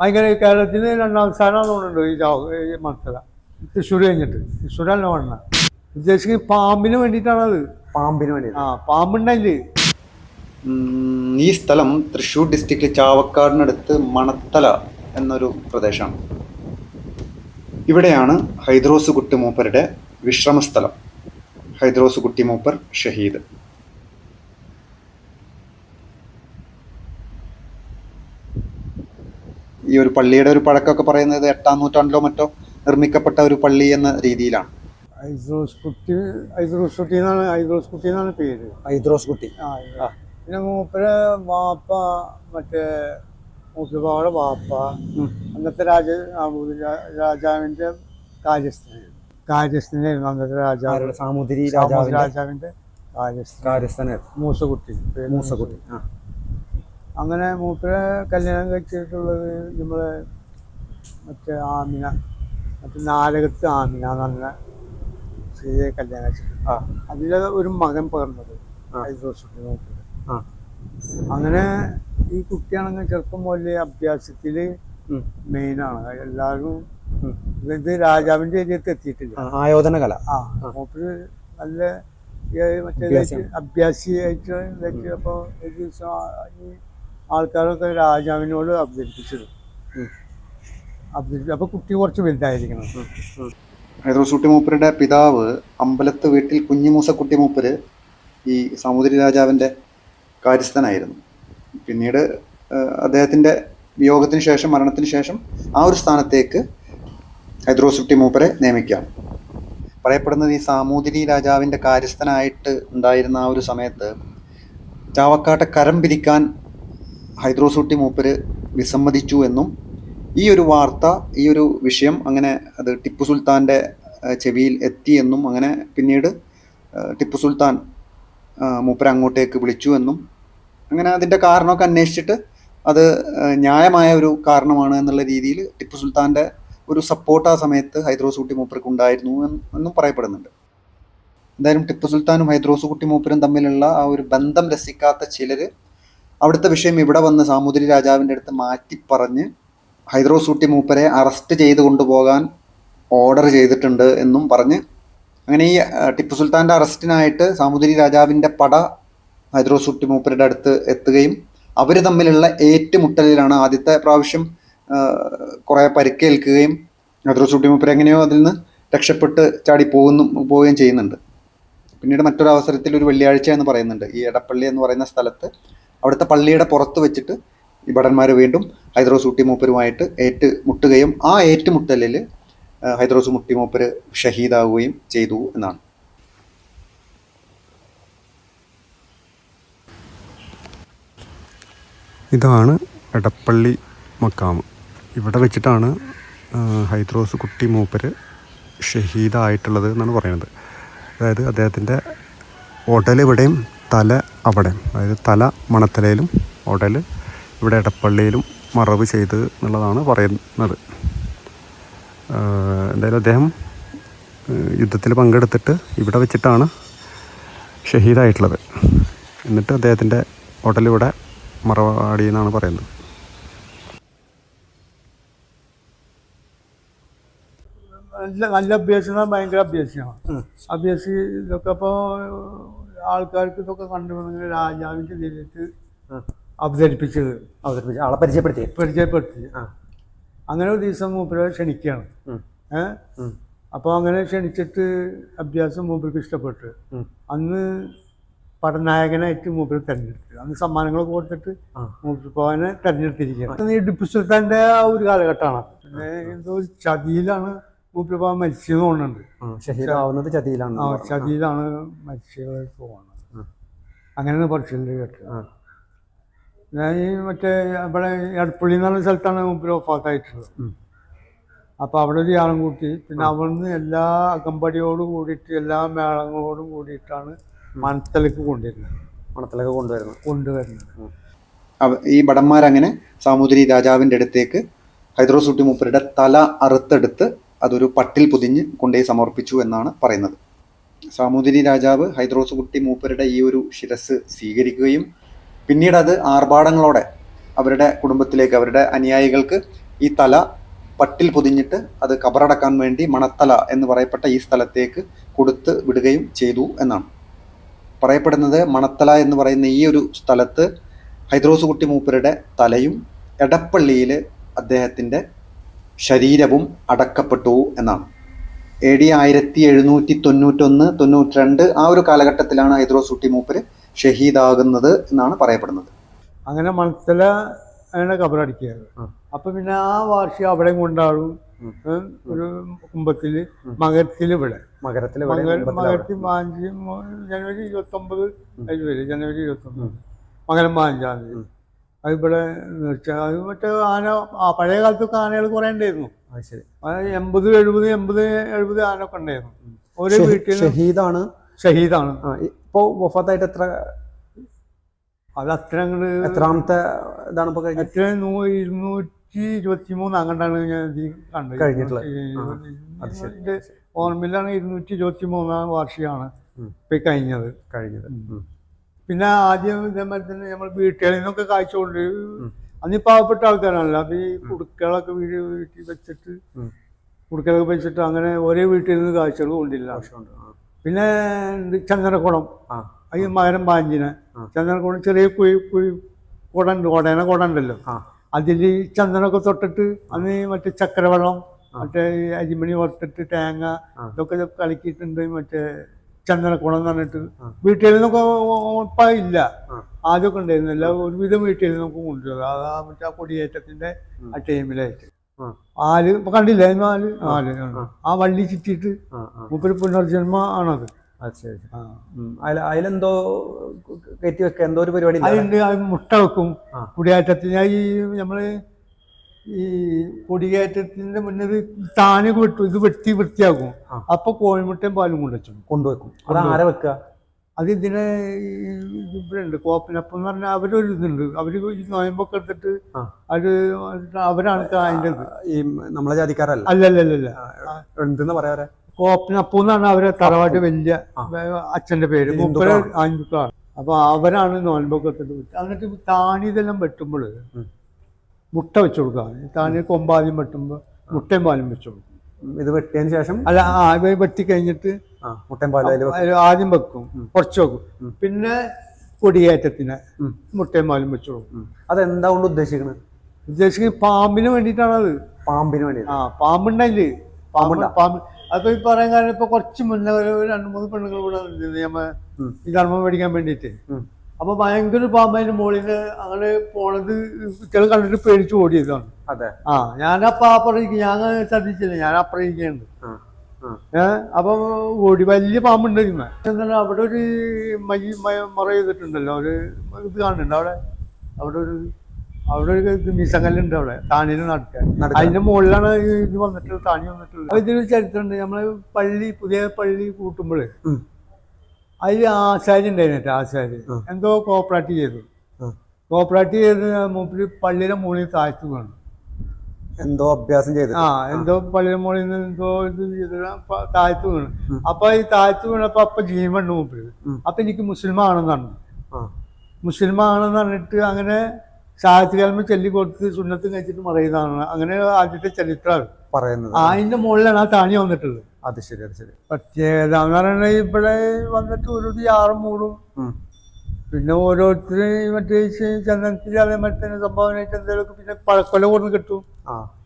ഭയങ്കര കേരളത്തിന് രണ്ടാം സ്ഥാനം തോന്നുന്നുണ്ട് ഈ ജാ- ഈ മത്സര? തൃശ്ശൂർ കഴിഞ്ഞിട്ട്. തൃശ്ശൂരല്ല വണ്ണ. ഉദ്ദേശിക്കുന്നത് പാമ്പിന് വേണ്ടിയിട്ടാണത്. പാമ്പിന് വേണ്ടി ആ പാമ്പുണ്ടല്ലേ ഉം, ഈ സ്ഥലം തൃശ്ശൂർ ഡിസ്ട്രിക്റ്റിൽ ചാവക്കാടിനടുത്ത് മണത്തല എന്നൊരു പ്രദേശമാണ്. ഇവിടെയാണ് ഹൈദ്രോസ് കുട്ടി മൂപ്പരുടെ വിശ്രമസ്ഥലം. ഹൈദ്രോസ് കുട്ടി മൂപ്പർ ഷഹീദ്. ഈ ഒരു പള്ളിയുടെ ഒരു പഴക്കമൊക്കെ പറയുന്നത് എട്ടാം നൂറ്റാണ്ടിലോ മറ്റോ നിർമ്മിക്കപ്പെട്ട ഒരു പള്ളി എന്ന രീതിയിലാണ്. ഐദ്രോസ് കുട്ടി ഐദ്രോസ് കുട്ടി എന്നാണ് ഐദ്രോസ് കുട്ടി എന്നാണ് പേര്. ഹൈദ്രോസ് കുട്ടി ആ. പിന്നെ മൂപ്പര് വാപ്പ മറ്റേ മൂപ്പരുടെ വാപ്പ അന്നത്തെ രാജ രാജാവിന്റെ കാര്യസ്ഥനായിരുന്നു കാര്യസ്ഥനായിരുന്നു അന്നത്തെ രാജാവ്. സാമൂതിരി രാജാവിന്റെ കാര്യസ്ഥനായിരുന്നു മൂസക്കുട്ടി മൂസക്കുട്ടി ആ. അങ്ങനെ മൂപ്പരെ കല്യാണം കഴിച്ചിട്ടുള്ളത് നമ്മളെ മറ്റേ ആമിന മറ്റേ നാലകത്ത് ആമിന എന്ന് പറഞ്ഞ സ്ത്രീയെ കല്യാണം കഴിച്ചിട്ടുണ്ട് ആ. അതിലെ ഒരു മകൻ പിറന്നത് ആ. വർഷത്തിന് മൂപ്പര് അങ്ങനെ ഈ കുട്ടിയാണെങ്കിൽ ചെറുപ്പം മുതലേ അഭ്യാസത്തിൽ ഉം. മെയിനാണ്. എല്ലാവരും. ഇത് രാജാവിന്റെ ഏരിയത്ത് എത്തിയിട്ടില്ല. ആയോധന കല ആ മൂപ്പര് നല്ല മറ്റേ അഭ്യാസിയായിട്ട് അപ്പോൾ ഒരു ദിവസം ആൾക്കാരൊക്കെ രാജാവിനോട് അഭ്യർത്ഥിച്ചത്. ഉം. അഭ്യർത്ഥി അപ്പൊ കുട്ടി കുറച്ച് വലുതായിരിക്കണം. ഹൈദ്രോസൂട്ടി മൂപ്പരുടെ പിതാവ് അമ്പലത്ത് വീട്ടിൽ കുഞ്ഞിമൂസക്കുട്ടി മൂപ്പര് ഈ സാമൂതിരി രാജാവിന്റെ കാര്യസ്ഥനായിരുന്നു. പിന്നീട് അദ്ദേഹത്തിന്റെ വിയോഗത്തിന് ശേഷം മരണത്തിന് ശേഷം ആ ഒരു സ്ഥാനത്തേക്ക് ഹൈദ്രോസുട്ടി മൂപ്പരെ നിയമിക്കാം. പറയപ്പെടുന്നത് ഈ സാമൂതിരി രാജാവിന്റെ കാര്യസ്ഥനായിട്ട് ഉണ്ടായിരുന്ന ആ ഒരു സമയത്ത് ചാവക്കാട്ടെ കരം പിരിക്കാൻ ഹൈദ്രോസൂട്ടി മൂപ്പര് വിസമ്മതിച്ചു എന്നും ഈ ഒരു വാർത്ത ഈ ഒരു വിഷയം അങ്ങനെ അത് ടിപ്പു സുൽത്താന്റെ ചെവിയിൽ എത്തി എന്നും അങ്ങനെ പിന്നീട് ടിപ്പു സുൽത്താൻ മൂപ്പരെ അങ്ങോട്ടേക്ക് വിളിച്ചു എന്നും അങ്ങനെ അതിന്റെ കാരണമൊക്കെ അന്വേഷിച്ചിട്ട് അത് ന്യായമായ ഒരു കാരണമാണ് എന്നുള്ള രീതിയിൽ ടിപ്പു സുൽത്താന്റെ ഒരു സപ്പോർട്ട് ആ സമയത്ത് ഹൈദ്രോസ് കുട്ടി മൂപ്പർക്ക് ഉണ്ടായിരുന്നു എന്നും പറയപ്പെടുന്നുണ്ട്. എന്തായാലും ടിപ്പു സുൽത്താനും ഹൈദ്രോസ് കുട്ടി മൂപ്പരും തമ്മിലുള്ള ആ ഒരു ബന്ധം രസിക്കാത്ത ചിലർ അവിടുത്തെ വിഷയം ഇവിടെ വന്ന് സാമൂതിരി രാജാവിന്റെ അടുത്ത് മാറ്റി പറഞ്ഞ് ഹൈദ്രോസ് കുട്ടി മൂപ്പരെ അറസ്റ്റ് ചെയ്ത് കൊണ്ടുപോകാൻ ഓർഡർ ചെയ്തിട്ടുണ്ട് എന്നും പറഞ്ഞ് അങ്ങനെ ഈ ടിപ്പു സുൽത്താന്റെ അറസ്റ്റിനായിട്ട് സാമൂതിരി രാജാവിന്റെ പട ഹൈദ്രോസൂട്ടി മൂപ്പരുടെ അടുത്ത് എത്തുകയും അവർ തമ്മിലുള്ള ഏറ്റുമുട്ടലിലാണ് ആദ്യത്തെ പ്രാവശ്യം കുറേ പരിക്കേൽക്കുകയും ഹൈദ്രോസൂട്ടി മൂപ്പർ എങ്ങനെയോ അതിൽ നിന്ന് രക്ഷപ്പെട്ട് ചാടി പോകുന്നു പോവുകയും ചെയ്യുന്നുണ്ട്. പിന്നീട് മറ്റൊരു അവസരത്തിൽ ഒരു വെള്ളിയാഴ്ച എന്ന് പറയുന്നുണ്ട്. ഈ എടപ്പള്ളി എന്ന് പറയുന്ന സ്ഥലത്ത് അവിടുത്തെ പള്ളിയുടെ പുറത്ത് വെച്ചിട്ട് ഈ ഭടന്മാർ വീണ്ടും ഹൈദ്രോസ് കുട്ടി മൂപ്പരുമായിട്ട് ഏറ്റുമുട്ടുകയും ആ ഏറ്റുമുട്ടലിൽ ഹൈദ്രോസ് മുട്ടി മൂപ്പര് ഷഹീദാവുകയും ചെയ്തു എന്നാണ്. ഇതാണ് എടപ്പള്ളി മക്കാമ് ഇവിടെ വെച്ചിട്ടാണ് ഹൈദ്രോസ് കുട്ടി മൂപ്പര് ഷഹീദായിട്ടുള്ളത് എന്നാണ് പറയുന്നത്. അതായത് അദ്ദേഹത്തിന്റെ ഉടൽ ഇവിടെയും തല അവിടെ അതായത് തല മണത്തലയിലും ഉടൽ ഇവിടെ ഇടപ്പള്ളിയിലും മറവ് ചെയ്ത് എന്നുള്ളതാണ് പറയുന്നത്. എന്തായാലും അദ്ദേഹം യുദ്ധത്തിൽ പങ്കെടുത്തിട്ട് ഇവിടെ വെച്ചിട്ടാണ് ഷഹീദായിട്ടുള്ളത്. എന്നിട്ട് അദ്ദേഹത്തിന്റെ ഉടലിവിടെ മറവാടി എന്നാണ് പറയുന്നത്. നല്ല നല്ല അഭ്യാസം ഭയങ്കര അഭ്യാസമാണ്. അഭ്യാസി ഇതൊക്കെ അപ്പോൾ ആൾക്കാർക്ക് ഇതൊക്കെ കണ്ടുവന്നിങ്ങനെ രാജാവിന്റെ നേരിട്ട് അവതരിപ്പിച്ചത്. അവതരിപ്പിച്ചു ആളെ പരിചയപ്പെടുത്തി. പരിചയപ്പെടുത്തി. അങ്ങനെ ഒരു ദിവസം മൂപ്പരെ ക്ഷണിക്കുകയാണ്. ഏഹ് അപ്പോൾ അങ്ങനെ ക്ഷണിച്ചിട്ട് അഭ്യാസം മൂപ്പർക്ക് ഇഷ്ടപ്പെട്ടു. അന്ന് പടനായകനായിട്ട് മൂപ്പര് തെരഞ്ഞെടുത്തു. അന്ന് സമ്മാനങ്ങളൊക്കെ കൊടുത്തിട്ട് മൂപ്പനെ മൂപ്പര് പോകാനെ തെരഞ്ഞെടുത്തിരിക്കുകയാണ്. ഈ ടിപ്പു സുൽത്താന്റെ ആ ഒരു കാലഘട്ടമാണ്. പിന്നെ എന്തോ ചതിയിലാണ് മൂപ്പര് മരിച്ചത് തോന്നുന്നുണ്ട്. ഷഹീദാവുന്നത് ചതിയിലാണ് ആ ചതിയിലാണ് മരിച്ചത് തോന്നുന്നത്. അങ്ങനെയാണ് പറച്ചിലിൽ കേട്ടത് ഞാൻ ഈ മറ്റേ ഇവിടെ എടപ്പള്ളി എന്ന് പറഞ്ഞ സ്ഥലത്താണ് മൂപ്പര് ഒഫാത്തായിട്ടുള്ളത് അപ്പോൾ അവിടെ ഒരു യാളം കൂട്ടി. പിന്നെ അവിടുന്ന് എല്ലാ അകമ്പടിയോടും കൂടിയിട്ട് എല്ലാ മേളങ്ങളോടും കൂടിയിട്ടാണ് മണത്തലേക്ക് കൊണ്ടുവരുന്നത്. മണത്തലക്ക് കൊണ്ടുവരുന്നത്. കൊണ്ടുവരുന്നത്. ഈ ഭടന്മാരങ്ങനെ സാമൂതിരി രാജാവിന്റെ അടുത്തേക്ക് ഹൈദ്രോസുട്ടി മൂപ്പരുടെ തല അറുത്തെടുത്ത് അതൊരു പട്ടിൽ പൊതിഞ്ഞ് കൊണ്ടേ സമർപ്പിച്ചു എന്നാണ് പറയുന്നത്. സാമൂതിരി രാജാവ് ഹൈദ്രോസ് കുട്ടി മൂപ്പരുടെ ഈ ഒരു ശിരസ് സ്വീകരിക്കുകയും പിന്നീട് അത് ആർഭാടങ്ങളോടെ അവരുടെ കുടുംബത്തിലേക്ക് അവരുടെ അനുയായികൾക്ക് ഈ തല പട്ടിൽ പൊതിഞ്ഞിട്ട് അത് കബറടക്കാൻ വേണ്ടി മണത്തല എന്ന് പറയപ്പെട്ട ഈ സ്ഥലത്തേക്ക് കൊടുത്ത് വിടുകയും ചെയ്തു എന്നാണ്. പറയപ്പെടുന്നത് മണത്തല എന്ന് പറയുന്ന ഈ ഒരു സ്ഥലത്ത് ഹൈദ്രോസ് കുട്ടി മൂപ്പരുടെ തലയും എടപ്പള്ളിയിൽ അദ്ദേഹത്തിന്റെ ശരീരവും അടക്കപ്പെട്ടു എന്നാണ്. എ ഡി ആയിരത്തി എഴുന്നൂറ്റി തൊണ്ണൂറ്റൊന്ന് തൊണ്ണൂറ്റിരണ്ട് ആ ഒരു കാലഘട്ടത്തിലാണ് ഹൈദ്രോസ് കുട്ടി മൂപ്പര് ഷഹീദാകുന്നത് എന്നാണ് പറയപ്പെടുന്നത്. അങ്ങനെ മനസ്സില അങ്ങനെ കബറടിക്കുകയാണ്. അപ്പൊ പിന്നെ ആ വാർഷികം അവിടെ കൊണ്ടാടും. ഒരു കുമ്പത്തിൽ മകരത്തിൽ ഇവിടെ. മകരത്തിൽ മകര മകരത്തിൽ മാഞ്ചി ജനുവരി ഇരുപത്തി ഒമ്പത് വരും. ജനുവരി ഇരുപത്തി ഒമ്പത് മകരം മാഞ്ചാം തീയതി ഇവിടെ വെച്ചാൽ അത് മറ്റേ ആന ആ പഴയ കാലത്തൊക്കെ ആനകൾ കുറേ ഉണ്ടായിരുന്നു. അത് ശരി. എൺപത് എഴുപത് എൺപത് എഴുപത് ആനൊക്കെ ഉണ്ടായിരുന്നു. ഓരോ വീട്ടിൽ ഷഹീദാണ്? ഷഹീദാണ്. ഇപ്പോൾ ഇപ്പൊ വഫാത്തായിട്ട് എത്ര അത് അത്ര അങ്ങോട്ട് എത്രാമത്തെ ഇതാണ് ഇപ്പൊ കഴിഞ്ഞത്? എത്ര ഇരുന്നൂറ്റി ഇരുപത്തി മൂന്ന് അങ്ങോട്ടാണ് ഞാൻ ഇത് കണ്ടത്. കഴിഞ്ഞിട്ടുള്ളത്. ഓർമ്മയിലാണ് ഇരുന്നൂറ്റി ഇരുപത്തി മൂന്നാം വാർഷികമാണ് ഇപ്പം കഴിഞ്ഞത്. കഴിഞ്ഞത്. പിന്നെ ആദ്യം ഇതേമാതിരി തന്നെ നമ്മൾ വീട്ടുകളിൽ നിന്നൊക്കെ കാഴ്ചകൊണ്ട് അന്ന് പാവപ്പെട്ട ആൾക്കാരാണല്ലോ. അപ്പൊ ഈ കുടുക്കളൊക്കെ വീട് വീട്ടിൽ വെച്ചിട്ട്. കുടുക്കളൊക്കെ വെച്ചിട്ട് അങ്ങനെ ഒരേ വീട്ടിൽ നിന്ന് കാഴ്ചകൾ കൊണ്ടില്ല. പിന്നെ ചന്ദനക്കുടം. ഈ മകരം പാഞ്ചിന്. ചന്ദനക്കുടം ചെറിയ കുഴി കുഴി കുടം കുടേനെ കൊടേന കുടം ഉണ്ടല്ലോ ആ അതിൽ ചന്ദനമൊക്കെ തൊട്ടിട്ട് അന്ന് മറ്റേ ചക്കരവെള്ളം മറ്റേ അരിമണി വറുത്തിട്ട് തേങ്ങ. ഇതൊക്കെ കളിക്കിട്ടുണ്ട് മറ്റേ ചന്ദനക്കുളം എന്ന് പറഞ്ഞിട്ട്. വീട്ടിൽ നിന്നൊക്കെ ഇപ്പം ഇല്ല. ആദ്യമൊക്കെ ഉണ്ടായിരുന്നില്ല ഒരുവിധം വീട്ടിൽ നിന്നൊക്കെ കൊണ്ടുവരും അത് ആ മറ്റേ ആ കൊടിയേറ്റത്തിന്റെ ആ ടൈമിലായിട്ട്. ആൽ ഇപ്പൊ കണ്ടില്ല? ആൽ ആൽ ആ. വള്ളി ചുറ്റിയിട്ട് ആ ആ. പുനർജന്മ ആണത്. അതിലെന്തോ കയറ്റി വെക്ക? എന്തോ ഒരു പരിപാടി? അതുണ്ട്. മുട്ട വെക്കും. കുടിയേറ്റത്തിന് ഈ നമ്മൾ ഈ കൊടിയേറ്റത്തിന്റെ മുന്നേ ഇത് വെട്ടു വെട്ടും ഇത് വെട്ടി വൃത്തിയാക്കും. അപ്പൊ കോഴിമുട്ടയും പാലും കൊണ്ടുവച്ചു കൊണ്ടുവെക്കും അത് ആരെ വെക്കുക? അത് ഇതിനെ ഇവിടെയുണ്ട് കോപ്പിനപ്പം എന്ന് പറഞ്ഞാൽ അവരൊരു ഇതുണ്ട്. അവർ ഈ നോയമ്പൊക്കെ എടുത്തിട്ട് അത് അവരാണ് അതിന്റെ ഈ നമ്മളെ ജാതിക്കാരല്ല? അല്ലല്ലല്ല എന്തെന്ന് പറയാ കോപ്പിനപ്പം എന്നാണ് അവരെ തറവാട്ട് വലിയ അച്ഛന്റെ പേര്. ഹിന്ദുക്കളാണ്. അപ്പൊ അവരാണ് നോയമ്പൊക്കെ എടുത്തിട്ട്. എന്നിട്ട് താണി ഇതെല്ലാം വെട്ടുമ്പോൾ. മുട്ട വെച്ചു കൊടുക്കുക. താണി കൊമ്പാദ്യം വെട്ടുമ്പോൾ മുട്ടയും പാലും വെച്ചു കൊടുക്കും. ഇത് വെട്ടിയതിന് ശേഷം? അല്ല ആ വെട്ടി കഴിഞ്ഞിട്ട് മുട്ടയും പാലും ആദ്യം വെക്കും കുറച്ച് വെക്കും. പിന്നെ കൊടിയേറ്റത്തിന്. മുട്ടയും പാലും വെച്ചു കൊടുക്കും. അതെന്താ കൊണ്ട് ഉദ്ദേശിക്കുന്നത് ഉദ്ദേശിക്കുന്നത് പാമ്പിന് വേണ്ടിയിട്ടാണത്. പാമ്പിന് വേണ്ടി ആ പാമ്പുണ്ടല്ലേ പാമ്പ് പാമ്പുണ്ടാ? പാമ്പ്. അപ്പൊ ഈ പറയാൻ കാരണം ഇപ്പൊ കുറച്ച് മുന്നേ ഒരു രണ്ട് മൂന്ന് പെണ്ണുങ്ങൾ കൂടെ ധർമ്മം മേടിക്കാൻ വേണ്ടിയിട്ട്. അപ്പൊ ഭയങ്കര പാമ്പതിന്റെ മുകളിൽ അങ്ങനെ പോണത് ചില കണ്ടിട്ട് പേടിച്ചു ഓടിയതാണ്. അതെ. ആ ഞാൻ അപ്പുറം ഇരിക്കും ഞാൻ ശ്രദ്ധിച്ചില്ല. ഞാൻ അപ്പുറം ഇരിക്കുന്നുണ്ട് ഏഹ് അപ്പൊ ഓടി വലിയ പാമ്പുണ്ട് ഇതിന്മേ. എന്താണ് അവിടെ ഒരു മൈ മറ ചെയ്തിട്ടുണ്ടല്ലോ. ഒരു ഇത് കാണുന്നുണ്ട് അവിടെ. അവിടെ ഒരു അവിടെ ഒരു മീസങ്കല്ലുണ്ട് അവിടെ. താണിയിൽ നടക്കാൻ. അതിന്റെ മുകളിലാണ് ഇത് വന്നിട്ടുള്ളത്. താണി വന്നിട്ടുള്ളത്. അപ്പൊ ഇതിനൊരു ചരിത്രമുണ്ട്. നമ്മൾ പള്ളി പുതിയ പള്ളി കൂട്ടുമ്പോൾ ഉം. അതിൽ ആശാരി ഉണ്ടായിരുന്നു ആശാരി. എന്തോ കോപ്പറേറ്റ് ചെയ്തു. കോപ്പറേറ്റ് ചെയ്ത് മൂപ്പര് പള്ളിയുടെ മുകളിൽ താഴ്ത്തു വേണം. എന്തോ അഭ്യാസം ചെയ്തു. ആ എന്തോ പള്ളിയുടെ മുകളിൽ നിന്ന് എന്തോ ഇത് ചെയ്ത് താഴ്ത്തു വീണു. അപ്പൊ ഈ താഴ്ത്തു വീണപ്പോ അപ്പൊ ജീവൻ മൂപ്പര്. അപ്പൊ എനിക്ക് മുസ്ലിമാണെന്ന് പറഞ്ഞു. മുസ്ലിം മുസ്ലിമാണെന്ന് പറഞ്ഞിട്ട് അങ്ങനെ സാഹിത്യകാലം ചൊല്ലി കൊടുത്ത് സുന്നത്ത് കഴിച്ചിട്ട് മറയുന്നതാണ്. അങ്ങനെ ആദ്യത്തെ ചരിത്രമാണ് പറയുന്നത്. അതിന്റെ മുകളിലാണ് ആ താണി വന്നിട്ടുള്ളത്. അത് ശരി അത് ശരി. പ്രത്യേകത എന്ന് പറയുന്നത് ഇവിടെ വന്നിട്ട് ഒരു ആറും മൂടും. പിന്നെ ഓരോരുത്തരും മറ്റേ ചന്ദനത്തിൽ അതേമാതിരി തന്നെ സംഭാവനയായിട്ട് എന്തെങ്കിലുമൊക്കെ പിന്നെ പഴക്കൊല കൊടുന്ന് കിട്ടും.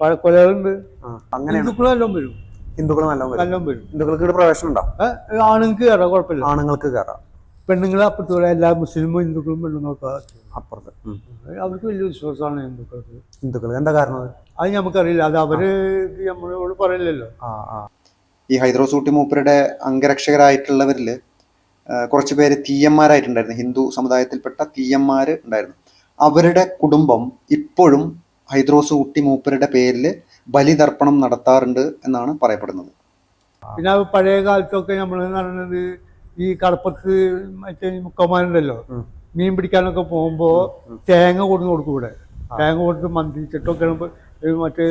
പഴക്കൊലകളുണ്ട്. അങ്ങനെ ഹിന്ദുക്കളും എല്ലാം വരും. ഹിന്ദുക്കൾ നല്ല വരും. ഹിന്ദുക്കൾക്ക് ഇവിടെ പ്രവേശനം ഉണ്ടോ? ആണുങ്ങൾക്ക് കയറാം കുഴപ്പമില്ല. ആണുങ്ങൾക്ക് കയറാം പെണ്ണുങ്ങൾ അപ്പുറത്തോടെ എല്ലാ മുസ്ലിമും ഹിന്ദുക്കളും പെണ്ണുങ്ങളൊക്കെ അപ്പുറത്ത്. അവർക്ക് വലിയ വിശ്വാസമാണ് ഹിന്ദുക്കൾക്ക്. ഹിന്ദുക്കൾ എന്താ കാരണം അത്? നമുക്കറിയില്ല. അത് അവർ നമ്മളോട് പറയില്ലല്ലോ. ഈ ഹൈദ്രോസൂട്ടി മൂപ്പരുടെ അംഗരക്ഷകരായിട്ടുള്ളവരിൽ കുറച്ച് പേര് തീയന്മാരായിട്ടുണ്ടായിരുന്നു. ഹിന്ദു സമുദായത്തിൽപ്പെട്ട തീയന്മാർ ഉണ്ടായിരുന്നു. അവരുടെ കുടുംബം ഇപ്പോഴും ഹൈദ്രോസ് കുട്ടി മൂപ്പരുടെ പേരിൽ ബലിതർപ്പണം നടത്താറുണ്ട് എന്നാണ് പറയപ്പെടുന്നത്. പിന്നെ പഴയ കാലത്തൊക്കെ നമ്മൾ നടന്നത് ഈ കടപ്പുറത്ത് മറ്റേ മുക്കന്മാരുണ്ടല്ലോ ഉണ്ടല്ലോ മീൻ പിടിക്കാനൊക്കെ പോകുമ്പോ തേങ്ങ കൊടുന്ന് കൊടുക്കും ഇവിടെ. തേങ്ങ കൊടുത്ത് മന്ത്രിച്ചിട്ടൊക്കെ മറ്റേ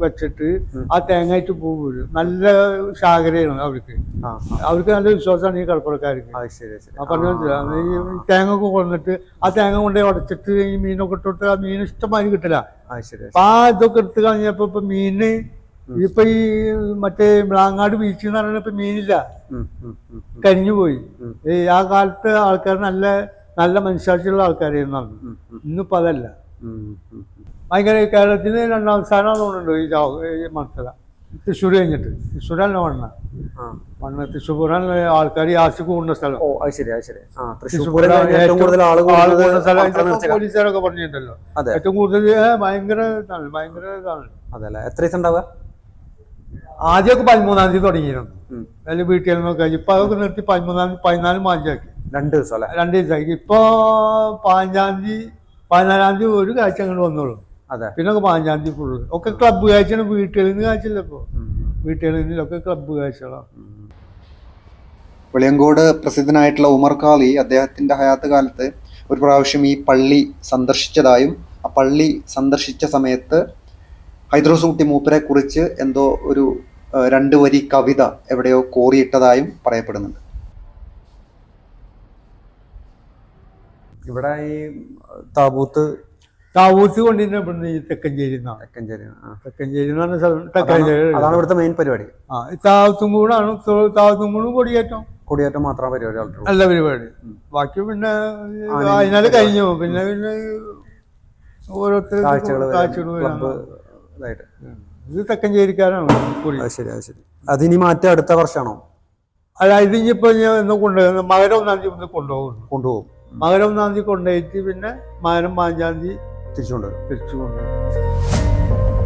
വെച്ചിട്ട് ആ തേങ്ങയിട്ട് പോകും നല്ല ശാഖരയാണ് അവർക്ക്. അവർക്ക് നല്ല വിശ്വാസമാണ് ഈ കടപ്പുറക്കാർക്ക്. പറഞ്ഞു ഈ തേങ്ങ ഒക്കെ കൊണ്ടിട്ട് ആ തേങ്ങ കൊണ്ടേ ഉടച്ചിട്ട് ഈ മീനൊക്കെ ഇട്ടിട്ട് ആ മീൻ ഇഷ്ടമായി കിട്ടില്ല ആ ഇതൊക്കെ എടുത്ത് കഴിഞ്ഞപ്പോ ഇപ്പൊ മീന് ഇപ്പൊ ഈ മറ്റേ മ്ലാങ്ങാട് ബീച്ച് എന്ന് പറയുന്നത് ഇപ്പൊ മീനില്ല. കരിഞ്ഞു പോയി. ഈ ആ കാലത്ത് ആൾക്കാർ നല്ല നല്ല മനുഷ്യാഴ്ചയുള്ള ആൾക്കാരായിരുന്നു അന്ന്. ഇന്നിപ്പോ അതല്ല. ഭയങ്കര കേരളത്തിന് രണ്ടാം സ്ഥാനം തോന്നുന്നുണ്ട് ഈ മത്സര? തൃശ്ശൂർ കഴിഞ്ഞിട്ട്. തൃശ്ശൂരല്ല വണ്ണ. ആ. മണ്ണ് തൃശ്ശൂർ പൂരാണ് ആൾക്കാർ യാസിക്ക് കൂടുന്ന സ്ഥലം. തൃശ്ശൂർ പൂരം പൂരം കൂടുന്ന. പോലീസുകാരൊക്കെ പറഞ്ഞിട്ടുണ്ടല്ലോ. ഏറ്റവും കൂടുതൽ ഭയങ്കര ഇതാണ് ഭയങ്കര ഇതാണ്. അതല്ലേ? എത്ര ദിവസം ഉണ്ടാവുക? ആദ്യമൊക്കെ പതിമൂന്നാം തീയതി തുടങ്ങിയിരുന്നു. അതിൽ വീട്ടിൽ നിന്നൊക്കെ ഇപ്പൊ അതൊക്കെ നിർത്തി പതിമൂന്നാം തീയതി പതിനാല് മാഞ്ചാക്കി രണ്ട് ദിവസം അല്ലേ രണ്ട് ദിവസമാക്കി. ഇപ്പൊ പതിനഞ്ചാം തീയതി പതിനാലാം തീയതി ഒരു കാഴ്ച അങ്ങോട്ട് വന്നോളൂ. അതെ. പിന്നെ പതിനഞ്ചാം തീയതി ഫുള്ള് ഒക്കെ ക്ലബ്ബ് കാഴ്ചയാണ് വീട്ടിൽ നിന്ന് കാഴ്ചയില്ല ഇപ്പൊ? ഉം, വീട്ടിൽ നിന്നൊക്കെ ക്ലബ്ബ് കാഴ്ചകളാണ് വെളിയങ്കോട് പ്രസിദ്ധനായിട്ടുള്ള ഉമർ ഖാലി അദ്ദേഹത്തിന്റെ ഹയാത്ത് കാലത്ത് ഒരു പ്രാവശ്യം ഈ പള്ളി സന്ദർശിച്ചതായും ആ പള്ളി സന്ദർശിച്ച സമയത്ത് ഹൈദ്രോസ് കുട്ടി മൂപ്പരെ കുറിച്ച് എന്തോ ഒരു രണ്ട് വരി കവിത എവിടെയോ കോറിയിട്ടതായും പറയപ്പെടുന്നുണ്ട്. ഇവിടെ ഈ താബൂത്ത് താബൂത്ത് കൊണ്ടിരുന്ന ഇവിടുന്ന് ഈ തെക്കഞ്ചേരി എന്നാണ്. തെക്കഞ്ചേരി. തെക്കഞ്ചേരി എന്ന് പറഞ്ഞ സ്ഥലം അതാണ് തെക്കഞ്ചേരി അതാണ് ഇവിടുത്തെ മെയിൻ പരിപാടി. ആ താവത്തും കൂടാണ് താവത്തും കൂടും കൊടിയേറ്റം. കൊടിയേറ്റം മാത്രം പരിപാടി അല്ല നല്ല പരിപാടി ബാക്കി പിന്നെ അതിനാൽ അതിനാല് കഴിഞ്ഞു. പിന്നെ പിന്നെ ഓരോരുത്തർ കാഴ്ചകൾ കാഴ്ചകൾ ഇതായിട്ട്. ഇത് തെക്കഞ്ചേരിക്കാരാണ് അത് ശരി അത് ശരി. അതിനി മാറ്റം അടുത്ത വർഷമാണോ? അല്ല ഇതിപ്പോ ഞാൻ ഇന്ന് കൊണ്ടുപോകുന്നു മകരം ഒന്നാം തീയതി ഒന്ന് കൊണ്ടുപോകുന്നു. കൊണ്ടുപോകും. മകരം ഒന്നാം തീയതി കൊണ്ടുപോയിട്ട് പിന്നെ മകരം പതിനഞ്ചാം തീയതി തിരിച്ചു കൊണ്ടുവരും തിരിച്ചു കൊണ്ടുപോകും